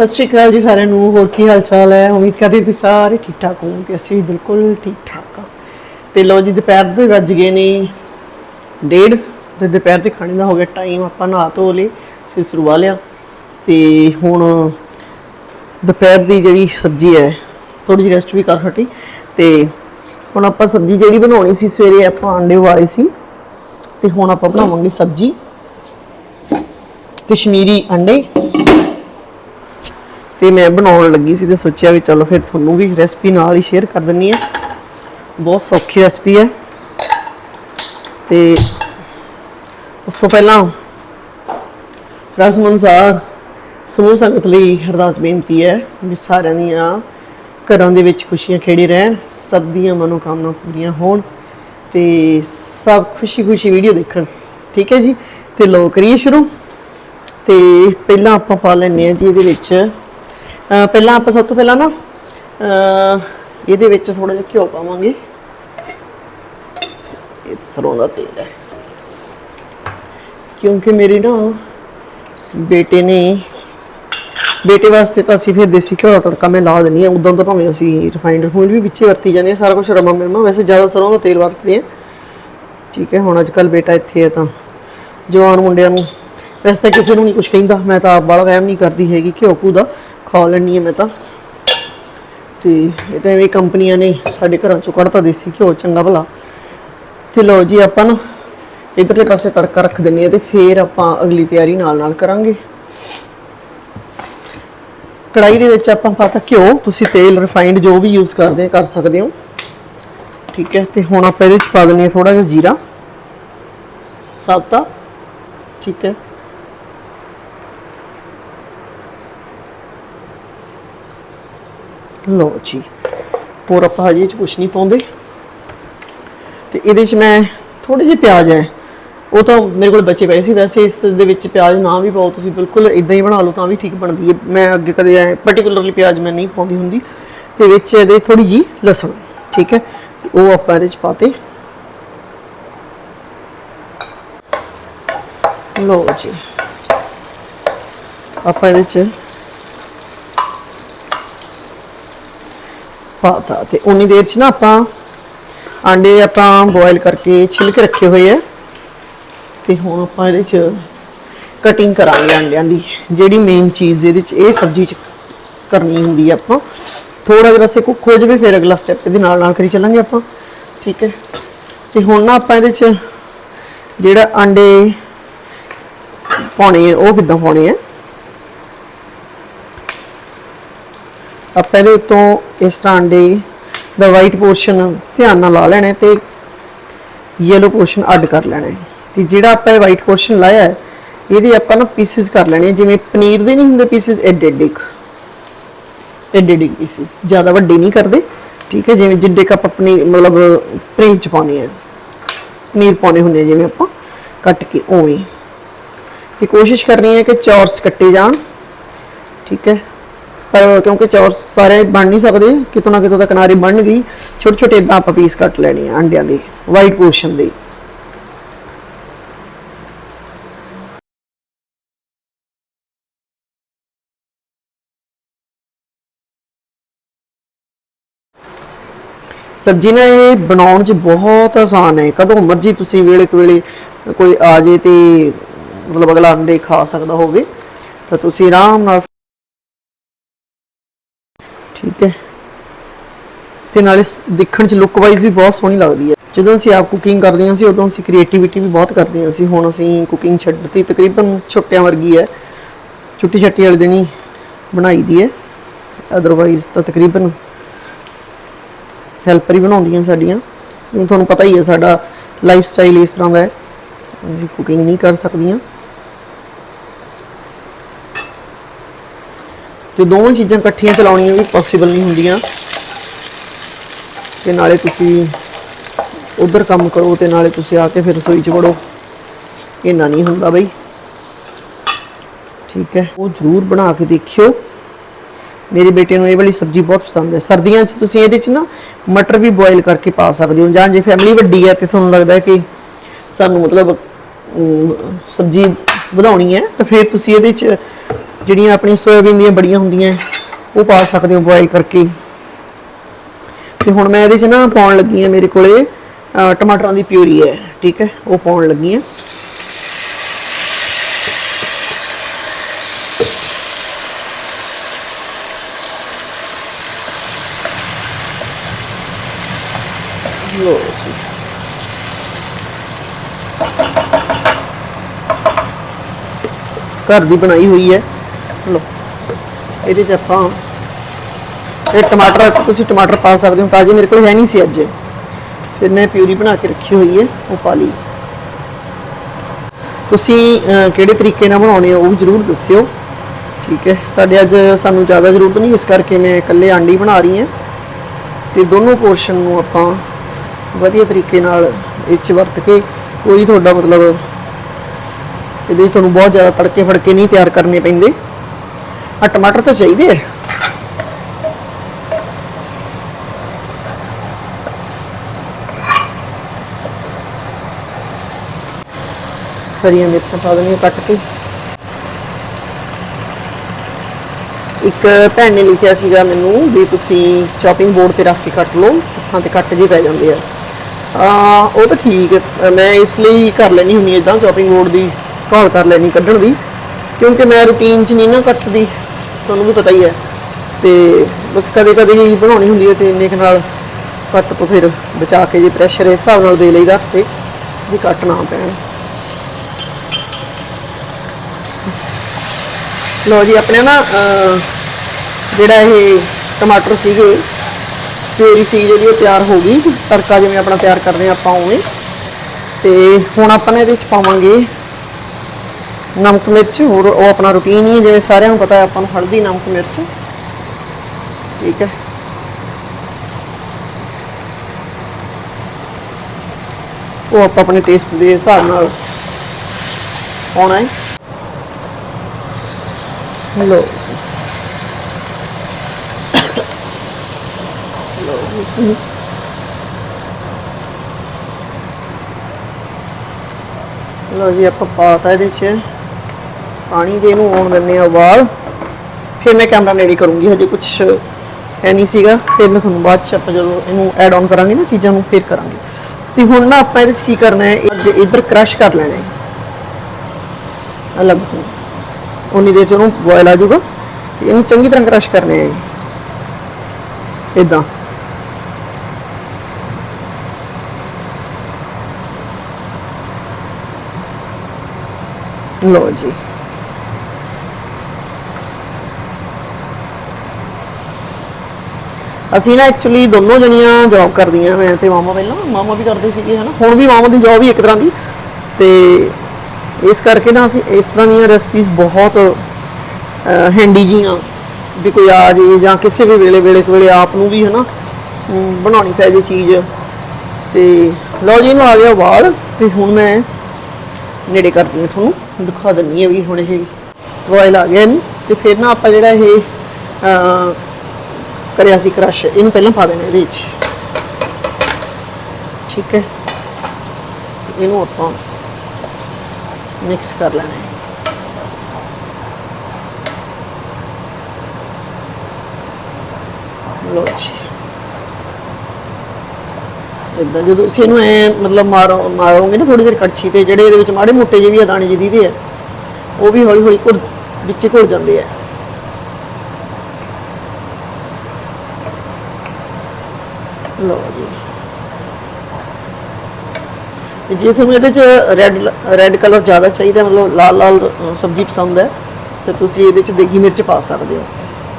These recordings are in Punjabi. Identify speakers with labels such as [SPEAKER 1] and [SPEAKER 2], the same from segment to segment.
[SPEAKER 1] ਸਤਿ ਸ਼੍ਰੀ ਅਕਾਲ ਜੀ ਸਾਰਿਆਂ ਨੂੰ, ਹੋਰ ਕੀ ਹਾਲ ਚਾਲ ਹੈ? ਉਮੀਦ ਕਰਦੇ ਤੁਸੀਂ ਸਾਰੇ ਠੀਕ ਠਾਕ ਹੋ ਤੇ ਅਸੀਂ ਬਿਲਕੁਲ ਠੀਕ ਠਾਕ ਹਾਂ। ਤੇ ਲੋ ਜੀ, ਦੁਪਹਿਰ ਦੇ ਵੱਜ ਗਏ ਨੇ ਡੇਢ ਤੇ ਦੁਪਹਿਰ ਦੇ ਖਾਣੇ ਦਾ ਹੋ ਗਿਆ ਟਾਈਮ। ਆਪਾਂ ਨਹਾ ਧੋ ਲਏ ਸਿਸਰੂ ਲਿਆ। ਤੇ ਹੁਣ ਦੁਪਹਿਰ ਦੀ ਜਿਹੜੀ ਸਬਜ਼ੀ ਹੈ ਥੋੜੀ ਜਿਹੀ ਰੈਸਟ ਵੀ ਕਰ ਹਟੀ। ਤੇ ਹੁਣ ਆਪਾਂ ਸਬਜ਼ੀ ਜਿਹੜੀ ਬਣਾਉਣੀ ਸੀ, ਸਵੇਰੇ ਆਪਾਂ ਆਂਡੇ ਉਬਾਲੇ ਸੀ। ਤੇ ਹੁਣ ਆਪਾਂ ਬਣਾਵਾਂਗੇ ਸਬਜ਼ੀ ਕਸ਼ਮੀਰੀ ਅੰਡੇ। ਤੇ ਮੈਂ ਬਣਾਉਣ ਲੱਗੀ ਸੀ ਤੇ ਸੋਚਿਆ ਵੀ ਚਲੋ ਫਿਰ ਤੁਹਾਨੂੰ ਵੀ ਰੈਸਪੀ ਨਾਲ ਹੀ ਸ਼ੇਅਰ ਕਰ ਦਿੰਨੀ ਆ ਬਹੁਤ ਸੌਖੀ ਰੈਸਪੀ ਹੈ। ਤੇ ਉਸ ਤੋਂ ਪਹਿਲਾਂ ਰਸਮ ਅਨੁਸਾਰ ਸਮੂਹ ਸੰਗਤ ਲਈ ਅਰਦਾਸ ਬੇਨਤੀ ਹੈ ਵੀ ਸਾਰਿਆਂ ਦੀਆਂ ਘਰਾਂ ਦੇ ਵਿੱਚ ਖੁਸ਼ੀਆਂ ਖੇੜੀ ਰਹਿਣ, ਸਭ ਦੀਆਂ ਮਨੋਕਾਮਨਾ ਪੂਰੀਆਂ ਹੋਣ ਤੇ ਸਭ ਖੁਸ਼ੀ ਖੁਸ਼ੀ ਵੀਡੀਓ ਦੇਖਣ। ਠੀਕ ਹੈ ਜੀ? ਤੇ ਲੋ ਕਰੀਏ ਸ਼ੁਰੂ। ਤੇ ਪਹਿਲਾਂ ਆਪਾਂ ਪਾ ਲੈਂਦੇ ਹਾਂ ਜੀ ਇਹਦੇ ਵਿੱਚ ਪਹਿਲਾਂ ਆਪਾਂ ਸਭ ਤੋਂ ਪਹਿਲਾਂ ਨਾ ਅਹ ਇਹਦੇ ਵਿੱਚ ਥੋੜਾ ਜਿਹਾ ਘਿਓ ਪਾਵਾਂਗੇ। ਇਹ ਸਰੋਂ ਦਾ ਤੇਲ ਹੈ। ਕਿਉਂਕਿ ਮੇਰੇ ਨਾ ਬੇਟੇ ਨੇ, ਬੇਟੇ ਵਾਸਤੇ ਤਾਂ ਅਸੀਂ ਫਿਰ ਦੇਸੀ ਘਿਓ ਦਾ ਤੜਕਾ ਮੈਂ ਲਾ ਦਿੰਦੀ ਹਾਂ, ਉਦੋਂ ਤਾਂ ਭਾਵੇਂ ਅਸੀਂ ਰਿਫਾਈਨਡ ਫੂਡ ਵੀ ਵਿੱਚੇ ਵਰਤੀ ਜਾਂਦੇ ਹਾਂ, ਸਾਰਾ ਕੁਝ ਰਮਾ ਮਿਰਮਾ, ਵੈਸੇ ਜ਼ਿਆਦਾ ਸਰੋਂ ਦਾ ਤੇਲ ਵਰਤਦੇ ਹਾਂ। ਠੀਕ ਹੈ, ਹੁਣ ਅੱਜ ਕੱਲ ਬੇਟਾ ਇੱਥੇ ਹੈ ਤਾਂ ਜਵਾਨ ਮੁੰਡਿਆਂ ਨੂੰ, ਵੈਸੇ ਤਾਂ ਕਿਸੇ ਨੂੰ ਨਹੀਂ ਕੁਝ ਕਹਿੰਦਾ, ਮੈਂ ਤਾਂ ਆਪ ਵਾਲਾ ਵਹਿਮ ਨਹੀਂ ਕਰਦੀ ਹੈਗੀ ਘਿਓ ਘੂ ਦਾ। ਖਾ ਲੈਣੀ ਹੈ ਮੈਂ ਤਾਂ। ਤੇ ਇਹ ਤਾਂ ਇਹ ਕੰਪਨੀਆਂ ਨੇ ਸਾਡੇ ਘਰਾਂ ਚੋਂ ਕੱਢਤਾ ਦੇਸੀ ਘਿਓ, ਚੰਗਾ ਭਲਾ। ਤੇ ਲਓ ਜੀ ਆਪਾਂ ਨਾ ਇਧਰਲੇ ਪਾਸੇ ਤੜਕਾ ਰੱਖ ਦਿੰਨੇ ਆ ਤੇ ਫੇਰ ਆਪਾਂ ਅਗਲੀ ਤਿਆਰੀ ਨਾਲ ਨਾਲ ਕਰਾਂਗੇ। ਕੜਾਈ ਦੇ ਵਿੱਚ ਆਪਾਂ ਪਾਤਾ ਘਿਓ। ਤੁਸੀਂ ਤੇਲ ਰਿਫਾਈਨਡ ਜੋ ਵੀ ਯੂਜ਼ ਕਰਦੇ, ਕਰ ਸਕਦੇ ਹੋ। ਠੀਕ ਹੈ, ਤੇ ਹੁਣ ਆਪਾਂ ਇਹਦੇ ਵਿੱਚ ਪਾ ਦਿੰਨੇ ਆ ਥੋੜਾ ਜਿਹਾ ਜੀਰਾ। ਸਾਬਤਾ। ਠੀਕ ਹੈ। ਲਓ ਜੀ। ਹੋਰ ਆਪਾਂ ਹਜੇ ਚ ਕੁਛ ਨਹੀਂ ਪਾਉਂਦੇ। ਤੇ ਇਹਦੇ ਚ ਮੈਂ ਥੋੜੇ ਜਿਹੇ ਪਿਆਜ਼ ਹੈ ਉਹ ਤਾਂ ਮੇਰੇ ਕੋਲ ਬਚੇ ਪਏ ਸੀ ਵੈਸੇ, ਇਸ ਦੇ ਵਿੱਚ ਪਿਆਜ਼ ਨਾ ਵੀ ਪਾਓ ਤੁਸੀਂ ਬਿਲਕੁਲ ਇਦਾਂ ਹੀ ਬਣਾ ਲਓ ਤਾਂ ਵੀ ਠੀਕ ਬਣਦੀ ਹੈ ਮੈਂ ਅੱਗੇ ਕਦੇ ਐ ਪਾਰਟਿਕੂਲਰਲੀ ਪਿਆਜ਼ ਮੈਂ ਨਹੀਂ ਪਾਉਂਦੀ ਹੁੰਦੀ। ਤੇ ਵਿੱਚ ਇਹਦੇ ਥੋੜੀ ਜੀ ਲਸਣ, ਠੀਕ ਹੈ ਉਹ ਆਪਾਂ ਇਹਦੇ ਚ ਪਾਤੇ। ਲਓ ਜੀ। ਆਪਾਂ ਇਹਦੇ ਚ ਪਾਤਾ ਤੇ ਉਨੀ ਦੇਰ ਚ ਨਾ ਆਪਾਂ ਆਂਡੇ ਆਪਾਂ ਬੋਇਲ ਕਰਕੇ ਛਿਲ ਕੇ ਰੱਖੇ ਹੋਏ ਆ। ਤੇ ਹੁਣ ਆਪਾਂ ਇਹਦੇ ਚ ਕਟਿੰਗ ਕਰਾਂਗੇ ਆਂਡਿਆਂ ਦੀ। ਜਿਹੜੀ ਮੇਨ ਚੀਜ਼ ਇਹਦੇ ਚ, ਇਹ ਸਬਜ਼ੀ ਚ ਕਰਨੀ ਹੁੰਦੀ ਹੈ ਆਪਾਂ। ਥੋੜਾ ਜਿਹਾ ਰਸੇ ਕੁੱਕ ਹੋ ਜਾਵੇ, ਫਿਰ ਅਗਲਾ ਸਟੈਪ ਇਹਦੇ ਨਾਲ ਨਾਲ ਕਰੀ ਚੱਲਾਂਗੇ ਆਪਾਂ। ਠੀਕ ਹੈ। ਤੇ ਹੁਣ ਨਾ ਆਪਾਂ ਇਹਦੇ ਚ ਜਿਹੜਾ ਆਂਡੇ ਪਾਉਣੇ ਆ, ਉਹ ਕਿੱਦਾਂ ਪਾਉਣੇ ਆ? ਆਪਾਂ ਇਹਦੇ ਤੋਂ ਇਸ ਤਰ੍ਹਾਂ ਅੰਡੇ ਦਾ ਵਾਈਟ ਪੋਰਸ਼ਨ ਧਿਆਨ ਨਾਲ ਲਾ ਲੈਣਾ ਹੈ ਤੇ ਯੈਲੋ ਪੋਰਸ਼ਨ ਅੱਡ ਕਰ ਲੈਣਾ ਹੈ। ਤੇ ਜਿਹੜਾ ਆਪਾਂ ਇਹ ਵਾਈਟ ਪੋਰਸ਼ਨ ਲਾਇਆ ਹੈ ਇਹਦੇ ਆਪਾਂ ਨਾ ਪੀਸਿਸ ਕਰ ਲੈਣੇ ਆ, ਜਿਵੇਂ ਪਨੀਰ ਦੇ ਨਹੀਂ ਹੁੰਦੇ ਪੀਸਿਸ ਐਡੇ ਐਡੇ ਐਡੇ ਐਡੇ ਪੀਸਿਸ ਜ਼ਿਆਦਾ ਵੱਡੇ ਨਹੀਂ ਕਰਦੇ। ਠੀਕ ਹੈ ਜਿਵੇਂ ਜਿੱਡੇ ਕੱਪ ਆਪਣੀ ਮਤਲਬ ਪਨੀਰ ਚ ਪਾਉਣੇ ਆ ਪਨੀਰ ਪਾਉਣੇ ਹੁੰਦੇ ਜਿਵੇਂ ਆਪਾਂ ਕੱਟ ਕੇ ਉਵੇਂ। ਤੇ ਕੋਸ਼ਿਸ਼ ਕਰਨੀ ਹੈ ਕਿ ਚੌਰਸ ਕੱਟੇ ਜਾਣ। ਠੀਕ ਹੈ ਪਰ ਕਿਉਂਕਿ ਚੌਰ ਸਾਰੇ ਬਣ ਨਹੀਂ ਸਕਦੇ, ਕਿਤੋਂ ਨਾ ਕਿਤੋਂ ਤਾਂ ਕਿਨਾਰੇ ਬਣ ਗਈ। ਛੋਟੇ ਛੋਟੇ ਇਦਾਂ ਆਪਾਂ ਪੀਸ ਕੱਟ ਲੈਣੇ ਆ ਅੰਡਿਆਂ ਦੇ ਵਾਈਟ ਪੋਰਸ਼ਨ ਦੇ। ਸਬਜ਼ੀ ਨਾ ਇਹ ਬਣਾਉਣ 'ਚ ਬਹੁਤ ਆਸਾਨ ਹੈ। ਕਦੋਂ ਮਰਜ਼ੀ ਤੁਸੀਂ ਵੇਲੇ ਕੁ ਵੇਲੇ ਕੋਈ ਆ ਜੇ ਤੇ ਮਤਲਬ ਅਗਲਾ ਅੰਡੇ ਖਾ ਸਕਦਾ ਹੋਵੇ, ਤਾਂ ਤੁਸੀਂ ਆਰਾਮ ਨਾਲ ਠੀਕ ਹੈ। ਤੇ ਨਾਲੇ ਦੇਖਣ 'ਚ ਲੁੱਕ ਵਾਈਜ਼ ਵੀ ਬਹੁਤ ਸੋਹਣੀ ਲੱਗਦੀ ਹੈ। ਜਦੋਂ ਅਸੀਂ ਆਪ ਕੁਕਿੰਗ ਕਰਦੇ ਹਾਂ ਸੀ ਉਦੋਂ ਅਸੀਂ ਕ੍ਰੀਏਟੀਵਿਟੀ ਵੀ ਬਹੁਤ ਕਰਦੇ ਹਾਂ ਸੀ ਹੁਣ ਅਸੀਂ ਕੁਕਿੰਗ ਛੱਡਤੀ, ਤਕਰੀਬਨ ਛੁੱਟਿਆਂ ਵਰਗੀ ਹੈ। ਛੁੱਟੀ ਛੱਟੀ ਵਾਲੇ ਦਿਨ ਹੀ ਬਣਾਈ ਦੀ ਹੈ। ਅਦਰਵਾਈਜ਼ ਤਾਂ ਤਕਰੀਬਨ ਹੈਲਪਰ ਹੀ ਬਣਾਉਂਦੀਆਂ ਸਾਡੀਆਂ। ਹੁਣ ਤੁਹਾਨੂੰ ਪਤਾ ਹੀ ਹੈ ਸਾਡਾ ਲਾਈਫ ਸਟਾਈਲ ਇਸ ਤਰ੍ਹਾਂ ਦਾ ਹੈ। ਅਸੀਂ ਕੁਕਿੰਗ ਨਹੀਂ ਕਰ ਸਕਦੀਆਂ। ਤੇ ਦੋਵੇਂ ਚੀਜ਼ਾਂ ਇਕੱਠੀਆਂ ਚਲਾਉਣੀਆਂ ਵੀ ਪੋਸੀਬਲ ਨਹੀਂ ਹੁੰਦੀਆਂ। ਤੇ ਨਾਲੇ ਤੁਸੀਂ ਉਧਰ ਕੰਮ ਕਰੋ ਤੇ ਨਾਲੇ ਤੁਸੀਂ ਆ ਕੇ ਫਿਰ ਰਸੋਈ 'ਚ ਵੜੋ। ਇੰਨਾ ਨਹੀਂ ਹੁੰਦਾ ਬਈ। ਠੀਕ ਹੈ। ਉਹ ਜ਼ਰੂਰ ਬਣਾ ਕੇ ਦੇਖਿਓ। ਮੇਰੇ ਬੇਟੇ ਨੂੰ ਇਹ ਵਾਲੀ ਸਬਜ਼ੀ ਬਹੁਤ ਪਸੰਦ ਹੈ। ਸਰਦੀਆਂ 'ਚ ਤੁਸੀਂ ਇਹਦੇ 'ਚ ਨਾ ਮਟਰ ਵੀ ਬੋਇਲ ਕਰਕੇ ਪਾ ਸਕਦੇ ਹੋ। ਜਾਂ ਜੇ ਫੈਮਿਲੀ ਵੱਡੀ ਹੈ ਤੇ ਤੁਹਾਨੂੰ ਲੱਗਦਾ ਹੈ ਕਿ ਸਾਨੂੰ ਮਤਲਬ ਸਬਜ਼ੀ ਬਣਾਉਣੀ ਹੈ, ਤਾਂ ਫਿਰ ਤੁਸੀਂ ਇਹਦੇ 'ਚ ਜਿਹੜੀਆਂ ਆਪਣੀਆਂ ਸੋਇਆਬੀਨ ਦੀਆਂ ਬੜੀਆਂ ਹੁੰਦੀਆਂ ਉਹ ਪਾ ਸਕਦੇ ਹੋ ਬੁਆਇਲ ਕਰਕੇ। ਤੇ ਹੁਣ ਮੈਂ ਇਹਦੇ 'ਚ ਨਾ ਪਾਉਣ ਲੱਗੀ ਆ ਮੇਰੇ ਕੋਲੇ ਅਹ, ਟਮਾਟਰਾਂ ਦੀ ਪਿਊਰੀ ਹੈ ਠੀਕ ਹੈ ਉਹ ਪਾਉਣ ਲੱਗੀ ਆ ਲੋ ਘਰ ਦੀ ਬਣਾਈ ਹੋਈ ਹੈ। ਲੋ ਇਹਦੇ 'ਚ ਆਪਾਂ ਇਹ ਟਮਾਟਰ ਤੁਸੀਂ ਟਮਾਟਰ ਪਾ ਸਕਦੇ ਹੋ ਤਾਜ਼ੇ ਮੇਰੇ ਕੋਲ ਹੈ ਨਹੀਂ ਸੀ ਅੱਜ। ਤੇ ਮੈਂ ਪਿਊਰੀ ਬਣਾ ਕੇ ਰੱਖੀ ਹੋਈ ਹੈ, ਉਹ ਪਾ ਲਈ। ਤੁਸੀਂ ਕਿਹੜੇ ਤਰੀਕੇ ਨਾਲ ਬਣਾਉਣੇ ਹੋ ਉਹ ਜ਼ਰੂਰ ਦੱਸਿਓ। ਠੀਕ ਹੈ, ਸਾਡੇ ਅੱਜ ਸਾਨੂੰ ਜ਼ਿਆਦਾ ਜ਼ਰੂਰਤ ਨਹੀਂ, ਇਸ ਕਰਕੇ ਮੈਂ ਇਕੱਲੇ ਆਂਡੀ ਬਣਾ ਰਹੀ ਹਾਂ। ਤੇ ਦੋਨੋਂ ਪੋਰਸ਼ਨ ਨੂੰ ਆਪਾਂ ਵਧੀਆ ਤਰੀਕੇ ਨਾਲ ਇਹ 'ਚ ਵਰਤ ਕੇ, ਕੋਈ ਤੁਹਾਡਾ ਮਤਲਬ ਇਹਦੇ 'ਚ ਤੁਹਾਨੂੰ ਬਹੁਤ ਜ਼ਿਆਦਾ ਤੜਕੇ ਫੜਕੇ ਨਹੀਂ ਤਿਆਰ ਕਰਨੇ ਪੈਂਦੇ। ਆ ਟਮਾਟਰ ਤਾਂ ਚਾਹੀਦੇ ਆ। ਹਰੀਆਂ ਮਿਰਚਾਂ ਪਾ ਦੇਣੀਆਂ ਕੱਟ ਕੇ। ਇੱਕ ਭੈਣ ਨੇ ਲਿਖਿਆ ਸੀਗਾ ਮੈਨੂੰ ਵੀ ਤੁਸੀਂ ਚੌਪਿੰਗ ਬੋਰਡ ਤੇ ਰੱਖ ਕੇ ਕੱਟ ਲਓ, ਹੱਥਾਂ ਤੇ ਕੱਟ ਜੇ ਪੈ ਜਾਂਦੇ ਆ। ਆ, ਉਹ ਤਾਂ ਠੀਕ ਹੈ ਮੈਂ ਇਸ ਲਈ ਕਰ ਲੈਣੀ ਹੁੰਦੀ ਇਦਾਂ ਚੌਪਿੰਗ ਬੋਰਡ ਦੀ, ਭਾਲ ਕਰ ਲੈਣੀ ਕੱਢਣ ਦੀ, ਕਿਉਂਕਿ ਮੈਂ ਰੂਟੀਨ 'ਚ ਨਹੀਂ ਨਾ ਕੱਟਦੀ। ਤੁਹਾਨੂੰ ਵੀ ਪਤਾ ਹੀ ਹੈ। ਤੇ ਬਸ ਕਦੇ ਕਦੇ ਹੀ ਬਣਾਉਣੀ ਹੁੰਦੀ ਹੈ ਤੇ ਇੰਨੇ ਕੁ ਨਾਲ ਕੱਟ ਤੋਂ ਫਿਰ ਬਚਾ ਕੇ ਜੇ ਪ੍ਰੈਸ਼ਰ ਇਸ ਹਿਸਾਬ ਨਾਲ ਦੇ ਲਈਦਾ ਤੇ ਵੀ ਕੱਟ ਨਾ ਪੈਣ। ਲਓ ਜੀ, ਆਪਣੇ ਨਾ ਜਿਹੜਾ ਇਹ ਟਮਾਟਰ ਸੀਗੇ ਪਿਊਰੀ ਸੀ ਜਿਹੜੀ ਉਹ ਤਿਆਰ ਹੋ ਗਈ ਤੜਕਾ ਜਿਵੇਂ ਆਪਣਾ ਤਿਆਰ ਕਰਦੇ ਹਾਂ ਆਪਾਂ ਉਵੇਂ। ਤੇ ਹੁਣ ਆਪਾਂ ਨੇ ਇਹਦੇ ਵਿੱਚ ਪਾਵਾਂਗੇ ਨਮਕ ਮਿਰਚ, ਹੋਰ ਉਹ ਆਪਣਾ ਰੁਟੀਨ ਹੀ ਹੈ, ਜਿਵੇਂ ਸਾਰਿਆਂ ਨੂੰ ਪਤਾ ਹੈ, ਆਪਾਂ ਨੂੰ ਹਲਦੀ, ਨਮਕ, ਮਿਰਚ। ਠੀਕ ਹੈ। ਉਹ ਆਪਾਂ ਆਪਣੇ ਟੇਸਟ ਦੇ ਹਿਸਾਬ ਨਾਲ ਪਾਉਣਾ ਹੈ। ਲੋ ਲੋ ਜੀ, ਆਪਾਂ ਪਾਤਾ ਇਹਦੇ ਚ। ਪਾਣੀ ਦੇ ਇਹਨੂੰ ਆਉਣ ਦਿੰਨੇ ਆ ਵਾਲ। ਫਿਰ ਮੈਂ ਕੈਮਰਾ ਨੇੜੇ ਕਰੂੰਗੀ, ਹਜੇ ਕੁਝ ਹੈ ਨਹੀਂ ਸੀਗਾ। ਫਿਰ ਮੈਂ ਤੁਹਾਨੂੰ ਬਾਅਦ ਚ ਆਪਾਂ ਜਦੋਂ ਇਹਨੂੰ ਐਡ ਆਨ ਕਰਾਂਗੇ ਨਾ ਚੀਜ਼ਾਂ ਨੂੰ, ਫਿਰ ਕਰਾਂਗੇ। ਤੇ ਹੁਣ ਨਾ ਆਪਾਂ ਇਹਦੇ ਚ ਕੀ ਕਰਨਾ ਹੈ ਇੱਧਰ ਕ੍ਰਸ਼ ਕਰ ਲੈਣਾ ਹੈ। ਅਲੱਗ ਤੋਂ। ਉਨੀ ਦੇਰ ਚ ਉਹਨੂੰ ਬੋਇਲ ਆ ਜਾਊਗਾ। ਇਹਨੂੰ ਚੰਗੀ ਤਰ੍ਹਾਂ ਕ੍ਰਸ਼ ਕਰਨਾ ਹੈ। ਇਦਾਂ ਲੋ ਜੀ। ਅਸੀਂ ਨਾ ਐਕਚੁਅਲੀ ਦੋਨੋਂ ਜਣੀਆਂ ਜੌਬ ਕਰਦੀਆਂ ਮੈਂ ਤੇ ਮਾਮਾ ਪਹਿਲਾਂ ਮਾਮਾ ਵੀ ਕਰਦੇ ਸੀਗੇ ਹਨਾ ਹੁਣ ਵੀ ਮਾਮਾ ਦੀ ਜੌਬ ਹੀ ਇੱਕ ਤਰ੍ਹਾਂ ਦੀ। ਤੇ ਇਸ ਕਰਕੇ ਨਾ ਅਸੀਂ ਇਸ ਤਰ੍ਹਾਂ ਦੀਆਂ ਰੈਸਪੀਜ਼ ਬਹੁਤ ਹੈਂਡੀ ਜੀਆਂ ਵੀ ਕੋਈ ਆ ਜੇ ਜਾਂ ਕਿਸੇ ਵੀ ਵੇਲੇ ਵੇਲੇ ਕੋਲੇ ਆਪ ਨੂੰ ਵੀ ਹਨਾ ਅਮ, ਬਣਾਉਣੀ ਪੈ ਜੇ ਚੀਜ਼। ਤੇ ਲਓ ਜੀ ਨੂੰ ਆ ਗਿਆ ਵਾਲ ਤੇ ਹੁਣ ਮੈਂ ਨੇੜੇ ਕਰਦੀ ਹਾਂ ਤੁਹਾਨੂੰ ਦਿਖਾ ਦਿੰਨੀ ਆ ਵੀ ਹੁਣ ਇਹ ਬੋਇਲ ਆ ਗਿਆ ਇਹਨੂੰ। ਤੇ ਫਿਰ ਨਾ ਆਪਾਂ ਜਿਹੜਾ ਇਹ ਅਹ, ਕਰਿਆ ਸੀ ਕ੍ਰਸ਼ ਇਹਨੂੰ ਪਹਿਲਾਂ ਪਾ ਦੇਣਾ ਇਹਦੇ ਵਿੱਚ। ਠੀਕ ਹੈ? ਇਹਨੂੰ ਆਪਾਂ ਮਿਕਸ ਕਰ ਲੈਣਾ ਹੈ। ਲੋ ਜੀ। ਇਦਾਂ ਜਦੋਂ ਤੁਸੀਂ ਇਹਨੂੰ ਐ ਮਤਲਬ ਮਾਰੋ ਮਾਰੋਗੇ ਨਾ ਥੋੜੀ ਦੇਰ ਕੜਛੀ ਤੇ ਜਿਹੜੇ ਇਹਦੇ ਵਿੱਚ ਮਾੜੇ ਮੋਟੇ ਜਿਹੇ ਵੀ ਆ ਦਾਣੇ ਜਿਹੇ ਦੀਦੇ ਆ ਉਹ ਵੀ ਹੌਲੀ ਹੌਲੀ ਘੁਰ ਵਿੱਚ ਘੁਰ ਜਾਂਦੇ ਆ ਲਓ ਜੀ ਤੇ ਜੇ ਤੁਹਾਨੂੰ ਇਹਦੇ ਚ ਰੈੱਡ ਰੈੱਡ ਕਲਰ ਜ਼ਿਆਦਾ ਚਾਹੀਦਾ, ਮਤਲਬ ਲਾਲ ਲਾਲ ਸਬਜ਼ੀ ਪਸੰਦ ਹੈ, ਤੇ ਤੁਸੀਂ ਇਹਦੇ ਚ ਦੇਗੀ ਮਿਰਚ ਪਾ ਸਕਦੇ ਹੋ।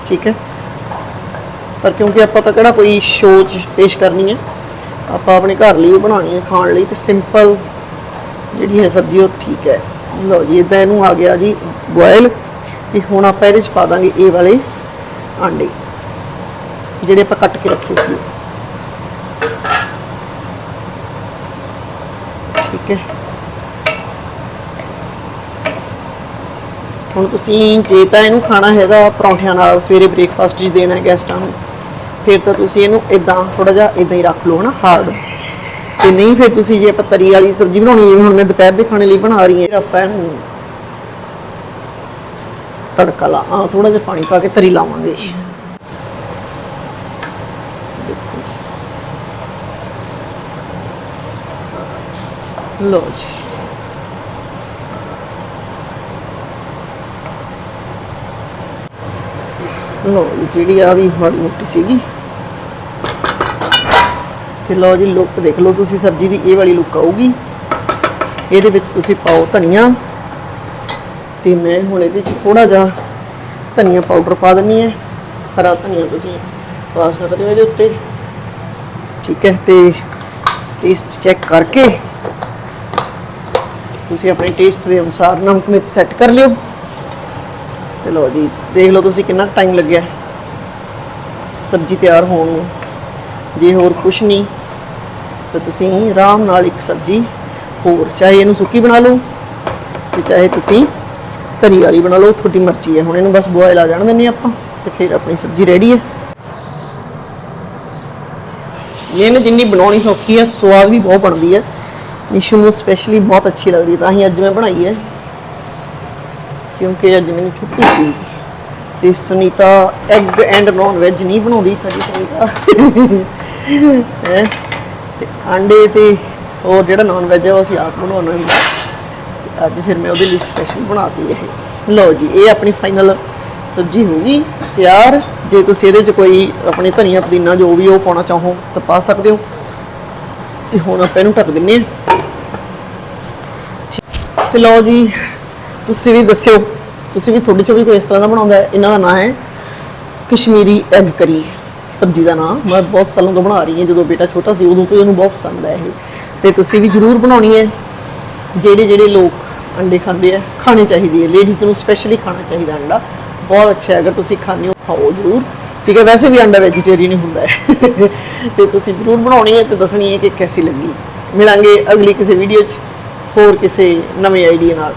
[SPEAKER 1] ਠੀਕ ਹੈ? ਪਰ ਕਿਉਂਕਿ ਆਪਾਂ ਤਾਂ ਕਿਹੜਾ ਕੋਈ ਸ਼ੋਅ ਚ ਪੇਸ਼ ਕਰਨੀ ਹੈ, ਆਪਾਂ ਆਪਣੇ ਘਰ ਲਈ ਉਹ ਬਣਾਉਣੀ ਹੈ ਖਾਣ ਲਈ, ਤੇ ਸਿੰਪਲ ਜਿਹੜੀ ਹੈ ਸਬਜ਼ੀ ਉਹ ਠੀਕ ਹੈ। ਲਓ ਜੀ ਇਦਾਂ ਇਹਨੂੰ ਆ ਗਿਆ ਜੀ ਬੋਇਲ ਤੇ ਹੁਣ ਆਪਾਂ ਇਹਦੇ ਚ ਪਾ ਦਾਂਗੇ ਇਹ ਵਾਲੇ ਆਂਡੇ, ਜਿਹੜੇ ਆਪਾਂ ਕੱਟ ਕੇ ਰੱਖੇ ਸੀ। ਠੀਕ ਹੁਣ ਤੁਸੀਂ ਜੇ ਤਾਂ ਇਹਨੂੰ ਖਾਣਾ ਹੈਗਾ ਪਰੌਂਠਿਆਂ ਨਾਲ, ਸਵੇਰੇ ਬ੍ਰੇਕਫਾਸਟ 'ਚ ਦੇਣਾ ਗੈਸਟਾਂ ਨੂੰ, ਫਿਰ ਤਾਂ ਤੁਸੀਂ ਇਹਨੂੰ ਇਦਾਂ ਥੋੜਾ ਜਿਹਾ ਇਦਾਂ ਹੀ ਰੱਖ ਲਓ ਹਨਾ ਹਾਰਡ ਤੇ ਨਹੀਂ ਫਿਰ ਤੁਸੀਂ ਜੇ ਆਪਾਂ ਤਰੀ ਵਾਲੀ ਸਬਜ਼ੀ ਬਣਾਉਣੀ ਹੈ, ਹੁਣ ਮੈਂ ਦੁਪਹਿਰ ਦੇ ਖਾਣੇ ਲਈ ਬਣਾ ਰਹੀ ਹਾਂ, ਆਪਾਂ ਇਹਨੂੰ ਤੜਕਾ ਲਾ ਆ ਥੋੜਾ ਜਿਹਾ ਪਾਣੀ ਪਾ ਕੇ ਤਰੀ ਲਾਵਾਂਗੇ। ਲੋ ਜੀ ਲੋ ਜੀ, ਜਿਹੜੀ ਆ ਵੀ ਮਾੜੀ ਮੋਟੀ ਸੀਗੀ। ਤੇ ਲੋ ਜੀ ਲੁੱਕ ਦੇਖ ਲਓ ਤੁਸੀਂ, ਸਬਜ਼ੀ ਦੀ ਇਹ ਵਾਲੀ ਲੁੱਕ ਆਊਗੀ। ਇਹਦੇ ਵਿੱਚ ਤੁਸੀਂ ਪਾਓ ਧਨੀਆ। ਤੇ ਮੈਂ ਹੁਣ ਇਹਦੇ ਵਿੱਚ ਥੋੜਾ ਜਿਹਾ ਧਨੀਆ ਪਾਊਡਰ ਪਾ ਦਿੰਨੀ ਹੈ। ਹਰਾ ਧਨੀਆ ਤੁਸੀਂ ਪਾ ਸਕਦੇ ਹੋ ਇਹਦੇ ਉੱਤੇ। ਠੀਕ ਹੈ, ਤੇ ਟੇਸਟ ਚੈੱਕ ਕਰਕੇ ਤੁਸੀਂ ਆਪਣੇ ਟੇਸਟ ਦੇ ਅਨੁਸਾਰ ਨਮਕ ਮਿਰਚ ਸੈੱਟ ਕਰ ਲਿਓ। ਤੇ ਲਓ ਜੀ, ਦੇਖ ਲਓ ਤੁਸੀਂ ਕਿੰਨਾ ਟਾਈਮ ਲੱਗਿਆ। ਸਬਜ਼ੀ ਤਿਆਰ ਹੋਣ ਨੂੰ। ਜੇ ਹੋਰ ਕੁਝ ਨਹੀਂ, ਤਾਂ ਤੁਸੀਂ ਆਰਾਮ ਨਾਲ ਇੱਕ ਸਬਜ਼ੀ ਹੋਰ ਚਾਹੇ ਇਹਨੂੰ ਸੁੱਕੀ ਬਣਾ ਲਓ ਤੇ ਚਾਹੇ ਤੁਸੀਂ ਤਰੀ ਵਾਲੀ ਬਣਾ ਲਓ, ਤੁਹਾਡੀ ਮਰਜ਼ੀ ਹੈ। ਹੁਣ ਇਹਨੂੰ ਬਸ ਬੋਇਲ ਆ ਜਾਣ ਦਿੰਨੇ ਆਪਾਂ ਤੇ ਫਿਰ ਆਪਣੀ ਸਬਜ਼ੀ ਰੈਡੀ ਹੈ। ਇਹਨੇ ਜਿੰਨੀ ਬਣਾਉਣੀ ਸੌਖੀ ਹੈ, ਸਵਾਦ ਵੀ ਬਹੁਤ ਬਣਦੀ ਹੈ। ਨਿਸ਼ੂ ਨੂੰ ਸਪੈਸ਼ਲੀ ਬਹੁਤ ਅੱਛੀ ਲੱਗਦੀ ਹੈ, ਤਾਂ ਹੀ ਅੱਜ ਮੈਂ ਬਣਾਈ ਹੈ। ਕਿਉਂਕਿ ਅੱਜ ਮੈਨੂੰ ਛੁੱਟੀ ਸੀ ਤੇ Sunita egg and non veg ਨਹੀਂ ਬਣਾਉਂਦੀ, ਸਾਡੀ ਸੁਨੀਤਾ। ਹੈ? ਤੇ ਅੰਡੇ ਤੇ ਹੋਰ ਜਿਹੜਾ ਨੌਨ ਵੈਜ ਹੈ, ਉਹ ਅਸੀਂ ਆਪ ਬਣਾਉਣਾ ਹੈ। ਅੱਜ ਫਿਰ ਮੈਂ ਉਹਦੇ ਲਈ ਸਪੈਸ਼ਲ ਬਣਾਤੀ ਇਹ। ਲਓ ਜੀ, ਇਹ ਆਪਣੀ ਫਾਈਨਲ ਸਬਜ਼ੀ ਹੋ ਗਈ। ਤਿਆਰ। ਜੇ ਤੁਸੀਂ ਇਹਦੇ 'ਚ ਕੋਈ ਆਪਣੇ ਧਨੀਆ ਪੁਦੀਨਾ ਜੋ ਵੀ ਉਹ ਪਾਉਣਾ ਚਾਹੋ ਤਾਂ ਪਾ ਸਕਦੇ ਹੋ। ਤੇ ਹੁਣ ਆਪਾਂ ਇਹਨੂੰ ਢੱਕ ਦਿੰਨੇ ਹਾਂ ਤੇ ਲਓ ਜੀ, ਤੁਸੀਂ ਵੀ ਦੱਸਿਓ, ਤੁਸੀਂ ਵੀ ਤੁਹਾਡੇ ਚੋਂ ਵੀ ਕੋਈ ਇਸ ਤਰ੍ਹਾਂ ਦਾ ਬਣਾਉਂਦਾ ਹੈ? ਇਹਨਾਂ ਦਾ ਨਾਮ ਹੈ ਕਸ਼ਮੀਰੀ ਐਗ ਕਰੀ ਸਬਜ਼ੀ ਦਾ ਨਾਮ ਮੈਂ ਬਹੁਤ ਸਾਲਾਂ ਤੋਂ ਬਣਾ ਰਹੀ ਹਾਂ, ਜਦੋਂ ਬੇਟਾ ਛੋਟਾ ਸੀ, ਉਦੋਂ ਤੋਂ ਇਹਨੂੰ ਬਹੁਤ ਪਸੰਦ ਹੈ ਇਹ। ਤੇ ਤੁਸੀਂ ਵੀ ਜ਼ਰੂਰ ਬਣਾਉਣੀ ਹੈ। ਜਿਹੜੇ ਜਿਹੜੇ ਲੋਕ ਅੰਡੇ ਖਾਂਦੇ ਆ, ਖਾਣੇ ਚਾਹੀਦੇ ਹੈ ਲੇਡੀਜ਼ ਨੂੰ ਸਪੈਸ਼ਲੀ ਖਾਣਾ ਚਾਹੀਦਾ ਅੰਡਾ। ਬਹੁਤ ਅੱਛਾ ਹੈ। ਅਗਰ ਤੁਸੀਂ ਖਾਂਦੇ ਹੋ, ਖਾਓ ਜ਼ਰੂਰ। ਠੀਕ ਹੈ, ਵੈਸੇ ਵੀ ਅੰਡਾ ਵੈਜੀਟੇਰੀਅਨ ਹੀ ਹੁੰਦਾ ਹੈ। ਤੇ ਤੁਸੀਂ ਜ਼ਰੂਰ ਬਣਾਉਣੀ ਹੈ ਤੇ ਦੱਸਣੀ ਹੈ ਕਿ ਕੈਸੀ ਲੱਗੀ। ਮਿਲਾਂਗੇ ਅਗਲੀ ਕਿਸੇ ਵੀਡੀਓ 'ਚ ਹੋਰ ਕਿਸੇ ਨਵੇਂ ਆਈਡੀਆ ਨਾਲ।